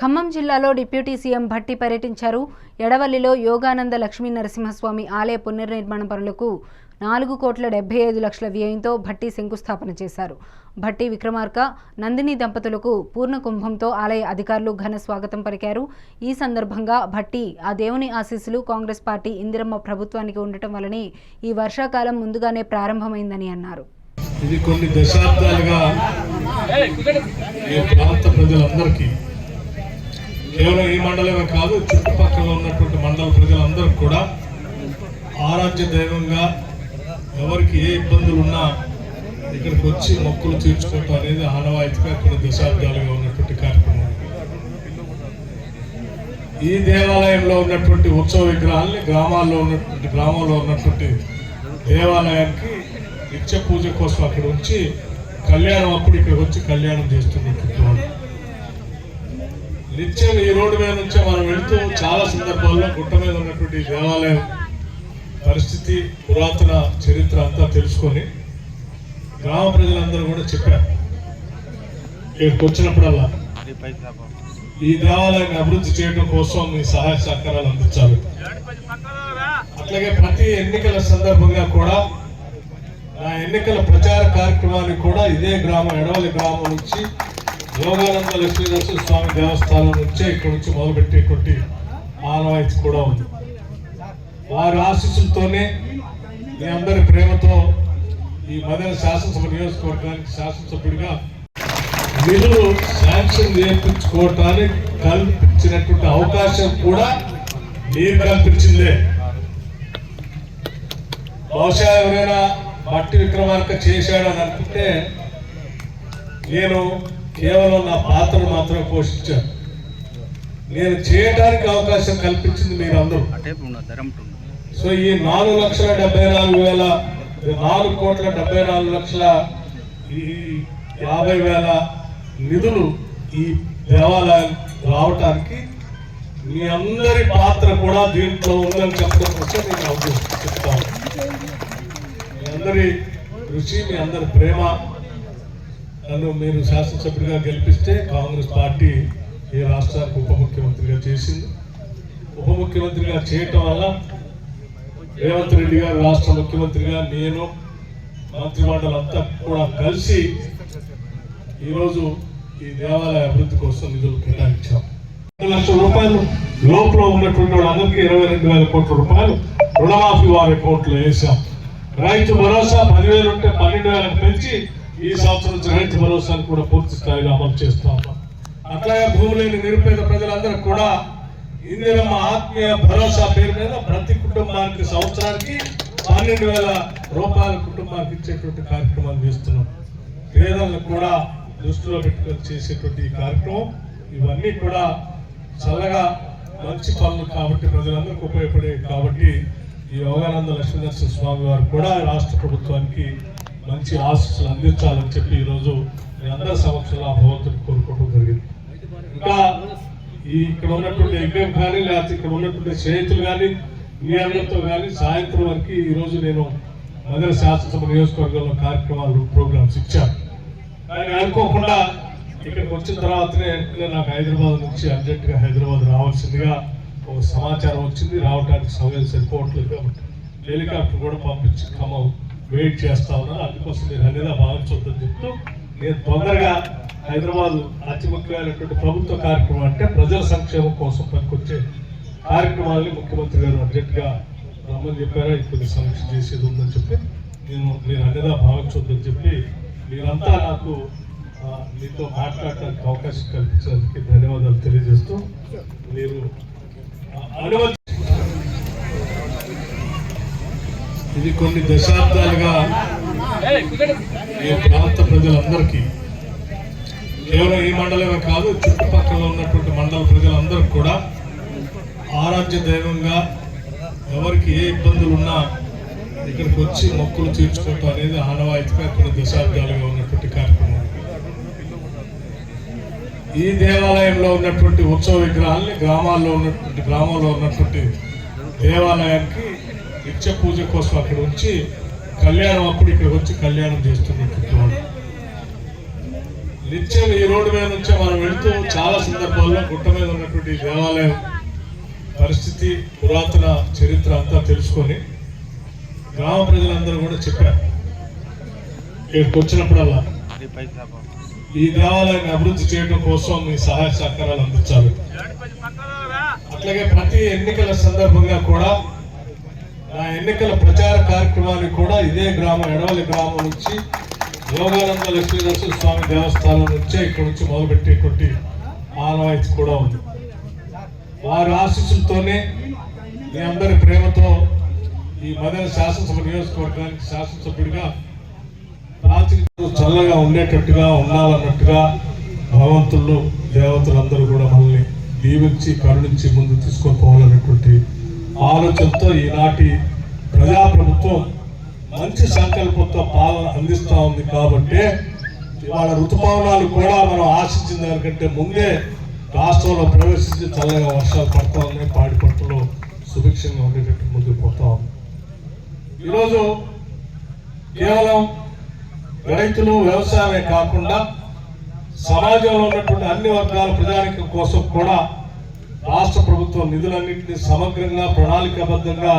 ఖమ్మం జిల్లాలో deputy CM Bhatti పర్యటించారు. ఎడవల్లిలో యోగానంద లక్ష్మీ నరసింహస్వామి ఆలయ పునర్నిర్మాణ పనులకు నాలుగు కోట్ల డెబ్బై ఐదు లక్షల వ్యయంతో భట్టి శంకుస్థాపన చేశారు. భట్టి విక్రమార్క నందిని దంపతులకు పూర్ణ కుంభంతో ఆలయ అధికారులు ఘన స్వాగతం పలికారు. ఈ సందర్భంగా భట్టి ఆ దేవుని ఆశీస్సులు కాంగ్రెస్ పార్టీ ఇందిరమ్మ ప్రభుత్వానికి ఉండటం వలనే ఈ వర్షాకాలం ముందుగానే ప్రారంభమైందని అన్నారు. ఇది కొన్ని దశాబ్దాలుగా ఈ ప్రాంత ప్రజలందరికీ కేవలం ఈ మండలమే కాదు చుట్టుపక్కల ఉన్నటువంటి మండల ప్రజలందరూ కూడా ఆరాధ్య దైవంగా ఎవరికి ఏ ఇబ్బందులు ఉన్నా ఇక్కడికి వచ్చి మొక్కులు తీర్చుకోవటం అనేది ఆనవాయితీగా కొన్ని దశాబ్దాలుగా ఉన్నటువంటి కార్యక్రమం. ఈ దేవాలయంలో ఉన్నటువంటి ఉత్సవ విగ్రహాల్ని గ్రామాల్లో ఉన్నటువంటి గ్రామంలో ఉన్నటువంటి దేవాలయానికి నిత్య పూజ కోసం అక్కడ ఉంచి కళ్యాణం అప్పుడు ఇక్కడికి వచ్చి కళ్యాణం చేస్తున్నటువంటి వాళ్ళు. నిత్యం ఈ రోడ్డు మీద నుంచే మనం వెళుతూ చాలా సందర్భాల్లో గుట్ట మీద ఉన్నటువంటి దేవాలయం పరిస్థితి పురాతన చరిత్ర అంతా తెలుసుకొని గ్రామ ప్రజలందరూ కూడా చెప్పారు. ఇక్కడికి వచ్చినప్పుడల్లా ఈ దేవాలయాన్ని అభివృద్ధి చేయడం కోసం మీ సహాయ సహకారాలు అందించాలి. అట్లాగే ప్రతి ఎన్నికల సందర్భంగా కూడా నా ఎన్నికల ప్రచార కార్యక్రమానికి కూడా ఇదే గ్రామం ఎడవలి గ్రామం నుంచి యోగానంద లక్ష్మీనరసింహ స్వామి దేవస్థానం నుంచే ఇక్కడ నుంచి మొదలుపెట్టేటువంటి ఆనవాయితీ కూడా ఉంది. వారి ఆశీస్సులతోనే మీ అందరి ప్రేమతో ఈ మదన శాసనసభ నియోజకవర్గానికి శాసనసభ్యుడిగా నిధులు శాంక్షన్ చేయించుకోవటానికి కల్పించినటువంటి అవకాశం కూడా మీరు కల్పించిందే. బహుశా ఎవరైనా మట్టి విక్రమార్క చేశాడని అనుకుంటే నేను కేవలం నా పాత్రను మాత్రమే పోషించాను నేను చేయడానికి అవకాశం కల్పించింది మీరు అందరూ అటేపు ఉన్నది ధరంటు సో ఈ నాలుగు లక్షల డెబ్బై నాలుగు వేల నాలుగు కోట్ల డెబ్బై నాలుగు లక్షల ఈ యాభై వేల నిధులు ఈ దేవాలయం రావటానికి మీ అందరి పాత్ర కూడా దీంట్లో ఉందని చెప్పడం కోసం నేను చెప్తాను. మీ అందరి కృషి మీ అందరి ప్రేమ నన్ను మీరు శాసనసభ్యుడిగా గెలిపిస్తే కాంగ్రెస్ పార్టీ ఈ రాష్ట్రానికి ఉప ముఖ్యమంత్రిగా చేసింది. ఉప ముఖ్యమంత్రిగా చేయటం వల్ల రేవంత్ రెడ్డి గారు రాష్ట్ర ముఖ్యమంత్రిగా నేను మంత్రిమండలి అంతా కూడా కలిసి ఈరోజు ఈ దేవాలయ అభివృద్ధి కోసం నిధులు కేటాయించాం. రెండు లక్షల రూపాయలు లోపల ఉన్నటువంటి వాళ్ళందరికీ ఇరవై రెండు వేల కోట్ల రూపాయలు రుణమాఫీ వారి అకౌంట్లో వేసాం రైతు భరోసా పదివేలు ఉంటే పన్నెండు వేలకు పెంచి ఈ సంవత్సరం రైతు భరోసాను కూడా పూర్తి స్థాయిలో అమలు చేస్తాం అట్లాగే భూమి లేని నిరుపేద ప్రజలందరూ కూడా ఇందిరమ్మ ఆత్మీయ భరోసా పేరు మీద ప్రతి కుటుంబానికి సంవత్సరానికి పన్నెండు వేల రూపాయల కుటుంబానికి ఇచ్చేటువంటి కార్యక్రమాలు చేస్తున్నాం. పేదలను కూడా దృష్టిలో పెట్టుకొని చేసేటువంటి ఈ కార్యక్రమం. ఇవన్నీ కూడా చల్లగా మంచి పనులు కాబట్టి ప్రజలందరికీ ఉపయోగపడే కాబట్టి ఈ యోగానంద లక్ష్మీనరసింహ స్వామి వారు కూడా రాష్ట్ర ప్రభుత్వానికి మంచి ఆశస్సులు అందించాలని చెప్పి ఈరోజు మీ అందరి సమక్షంలో ఆ భగవంతుని కోరుకోవడం జరిగింది. ఇంకా ఈ ఇక్కడ ఉన్నటువంటి యజ్ఞం కానీ లేకపోతే ఇక్కడ ఉన్నటువంటి స్నేహితులు కానీ మీ అందరితో కానీ సాయంత్రం వరకు ఈరోజు నేను మదర్ శాసనసభ నియోజకవర్గంలో కార్యక్రమాలు ప్రోగ్రామ్స్ ఇచ్చాను. కానీ అనుకోకుండా ఇక్కడికి వచ్చిన తర్వాతనే నాకు హైదరాబాద్ నుంచి అర్జెంటుగా హైదరాబాద్ రావాల్సిందిగా ఒక సమాచారం వచ్చింది. రావడానికి సమయం సరిపోవట్లేదు కాబట్టి హెలికాప్టర్ కూడా పంపించి ఖమ్మం వెయిట్ చేస్తా ఉన్నారు అందుకోసం మీరు అన్నిదా భావించొద్దని చెప్తూ నేను తొందరగా హైదరాబాద్ అతి ముఖ్యమైనటువంటి ప్రభుత్వ కార్యక్రమం అంటే ప్రజల సంక్షేమం కోసం పనికొచ్చే కార్యక్రమాలని ముఖ్యమంత్రి గారు అర్జెంటుగా రమ్మని చెప్పారా? ఇప్పుడు సమీక్ష చేసేది ఉందని చెప్పి నేను మీరు అన్నిదా భావించొద్దని చెప్పి మీరంతా నాకు మీతో మాట్లాడటానికి అవకాశం కల్పించడానికి ధన్యవాదాలు తెలియజేస్తూ మీరు అనుమతి ఇది కొన్ని దశాబ్దాలుగా ఈ ప్రాంత ప్రజలందరికీ కేవలం ఈ మండలమే కాదు చుట్టుపక్కల ఉన్నటువంటి మండల ప్రజలందరూ కూడా ఆరాధ్య దైవంగా ఎవరికి ఏ ఇబ్బందులు ఉన్నా ఇక్కడికి వచ్చి మొక్కులు తీర్చుకోవటం అనేది ఆనవాయితీగా కొన్ని దశాబ్దాలుగా ఉన్నటువంటి కార్యక్రమం. ఈ దేవాలయంలో ఉన్నటువంటి ఉత్సవ విగ్రహాల్ని గ్రామాల్లో ఉన్నటువంటి గ్రామంలో ఉన్నటువంటి దేవాలయానికి నిత్య పూజ కోసం అక్కడ ఉంచి కళ్యాణం అప్పుడు ఇక్కడికి వచ్చి కళ్యాణం చేస్తున్నటువంటి వాళ్ళు నిత్యం ఈ రోడ్డు మీద నుంచే మనం వెళుతూ చాలా సందర్భాల్లో గుట్ట మీద ఉన్నటువంటి దేవాలయం పరిస్థితి పురాతన చరిత్ర అంతా తెలుసుకొని గ్రామ ప్రజలందరూ కూడా చెప్పారు. ఇక్కడికి వచ్చినప్పుడల్లా ఈ దేవాలయాన్ని అభివృద్ధి చేయడం కోసం మీ సహాయ సహకారాలు అందించాలి. అట్లాగే ప్రతి ఎన్నికల సందర్భంగా కూడా ఎన్నికల ప్రచార కార్యక్రమానికి కూడా ఇదే గ్రామం ఎడవలి గ్రామం నుంచి యోగానంద లక్ష్మీనరసింహ స్వామి దేవస్థానం నుంచే ఇక్కడ నుంచి మొదలుపెట్టేటువంటి ఆనవాయితీ కూడా ఉంది. వారి ఆశీస్సులతోనే మీ అందరి ప్రేమతో ఈ మదన శాసనసభ నియోజకవర్గానికి శాసనసభ్యుడిగా ప్రాచీన చల్లగా ఉండేటట్టుగా ఉండాలన్నట్టుగా భగవంతుళ్ళు దేవతలందరూ కూడా మనల్ని దీవించి కరుణించి ముందు తీసుకొని పోవాలన్నటువంటి ఆలోచనతో ఈనాటి ప్రజాప్రభుత్వం మంచి సంకల్పంతో పాలన అందిస్తూ ఉంది కాబట్టి ఇవాళ ఋతుపవనాలు కూడా మనం ఆశించిన దానికంటే ముందే రాష్ట్రంలో ప్రవేశించి చల్లగా వర్షాలు పడతా ఉన్నాయి. పాడి పంటలు సుభిక్షంగా ఉండేటట్టు ముందుకు పోతా ఉంది. ఈరోజు కేవలం రైతులు వ్యవసాయమే కాకుండా సమాజంలో ఉన్నటువంటి అన్ని వర్గాల ప్రజానికం కోసం కూడా రాష్ట్ర ప్రభుత్వం నిధులన్నింటినీ సమగ్రంగా ప్రణాళికాబద్ధంగా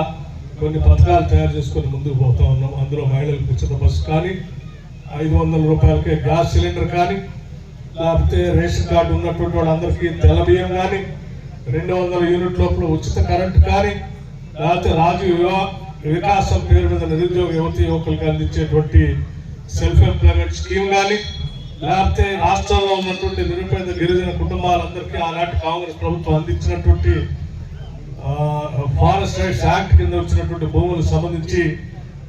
కొన్ని పథకాలు తయారు చేసుకొని ముందుకు పోతా ఉన్నాం. అందులో మహిళలకు ఉచిత బస్సు కానీ ఐదు వందల రూపాయలకే గ్యాస్ సిలిండర్ కానీ లేకపోతే రేషన్ కార్డు ఉన్నటువంటి వాళ్ళందరికీ తెల్ల బియ్యం కానీ రెండు వందల యూనిట్ లోపల ఉచిత కరెంట్ కానీ లేకపోతే రాజు వికాసం పేరు మీద నిరుద్యోగ యువతి యువకులకు అందించేటువంటి సెల్ఫ్ ఎంప్లాయ్మెంట్ స్కీమ్ కానీ లేకపోతే రాష్ట్రంలో ఉన్నటువంటి నిరుపేద గిరిజన కుటుంబాలందరికీ ఆనాటి కాంగ్రెస్ ప్రభుత్వం అందించినటువంటి ఫారెస్ట్ రైట్స్ యాక్ట్ కింద వచ్చినటువంటి భూములకు సంబంధించి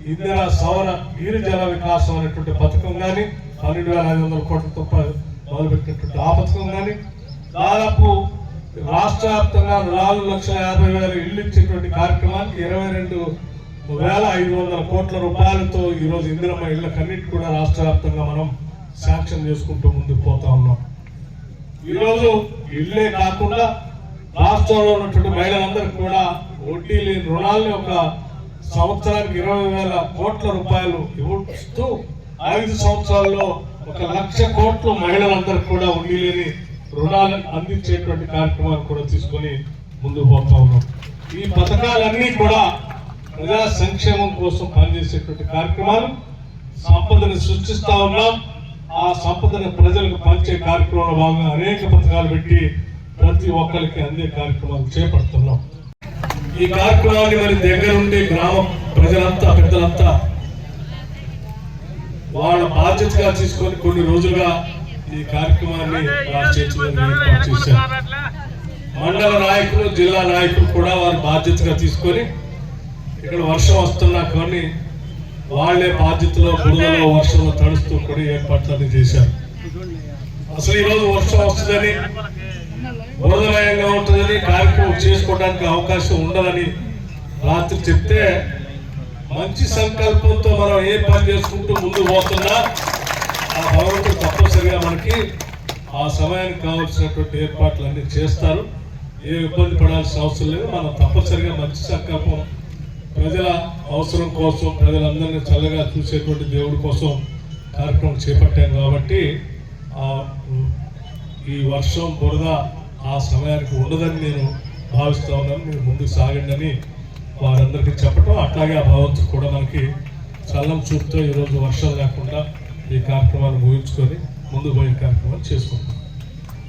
ఇందిరా సవర నీరు జల వికాసం అనేటువంటి పథకం కానీ పన్నెండు వేల ఐదు వందల కోట్లతో ప- మొదలుపెట్టినటువంటి ఆ పథకం కానీ దాదాపు రాష్ట్ర వ్యాప్తంగా నాలుగు లక్షల యాభై వేల ఇల్లు ఇచ్చేటువంటి కార్యక్రమానికి ఇరవై రెండు వేల ఐదు వందల కోట్ల రూపాయలతో ఈరోజు ఇందిరమ్మ ఇళ్ళకన్నిటి కూడా రాష్ట్ర వ్యాప్తంగా మనం శాంక్షన్ చేసుకుంటూ ముందుకు పోతా ఉన్నాం. ఈరోజు ఇల్లే కాకుండా రాష్ట్రంలో ఉన్నటువంటి మహిళలందరికీ కూడా వడ్డీ లేని రుణాలని ఒక సంవత్సరానికి ఇరవై వేల కోట్ల రూపాయలు ఇవ్వస్తూ ఐదు సంవత్సరాల్లో ఒక లక్ష కోట్లు మహిళలందరికీ కూడా వడ్డీ లేని రుణాలు అందించేటువంటి కార్యక్రమాలు కూడా తీసుకొని ముందుకు పోతా ఉన్నాం. ఈ పథకాలన్నీ కూడా ప్రజా సంక్షేమం కోసం పనిచేసేటువంటి కార్యక్రమాలు సంపదను సృష్టిస్తా ఉన్నాం. ఆ సంపదను ప్రజలకు పంచే కార్యక్రమంలో భాగంగా అనేక పథకాలు పెట్టి ప్రతి ఒక్కరికి అందే కార్యక్రమాలు చేపడుతున్నాం. ఈ కార్యక్రమాన్ని మరి దగ్గరుండి గ్రామ ప్రజలంతా పెద్దలంతా వాళ్ళ బాధ్యతగా తీసుకొని కొన్ని రోజులుగా ఈ కార్యక్రమాన్ని ఏర్పాటు చేశారు. మండల నాయకులు జిల్లా నాయకులు కూడా వారి బాధ్యతగా తీసుకొని ఇక్కడ వర్షం వస్తున్నా కానీ వాళ్ళే బాధ్యతలో బురదలో వర్షంలో తడుస్తూ కూడా ఏర్పాట్లన్నీ చేశారు. అసలు ఈరోజు వర్షం వస్తుందని బురదమయంగా ఉంటుందని కార్యక్రమం చేసుకోవడానికి అవకాశం ఉండదని రాత్రి చెప్తే మంచి సంకల్పంతో మనం ఏ పని చేసుకుంటూ ముందు పోతున్నా ఆ భగవంతుడు తప్పనిసరిగా మనకి ఆ సమయానికి కావాల్సినటువంటి ఏర్పాట్లు అన్ని చేస్తారు. ఏ ఇబ్బంది పడాల్సిన అవసరం లేదు. మనం తప్పనిసరిగా మంచి సంకల్పం ప్రజల అవసరం కోసం ప్రజలందరినీ చల్లగా చూసేటువంటి దేవుడి కోసం కార్యక్రమం చేపట్టాం కాబట్టి ఈ వర్షం బురద ఆ సమయానికి ఉండదని నేను భావిస్తూ ఉన్నాను. మీరు ముందుకు సాగండి అని వారందరికీ చెప్పటం. అట్లాగే ఆ భగవంతుడు కూడా మనకి చల్లం చూపుతో ఈరోజు వర్షాలు లేకుండా ఈ కార్యక్రమాన్ని ముగించుకొని ముందు పోయే కార్యక్రమాలు చేసుకుంటాం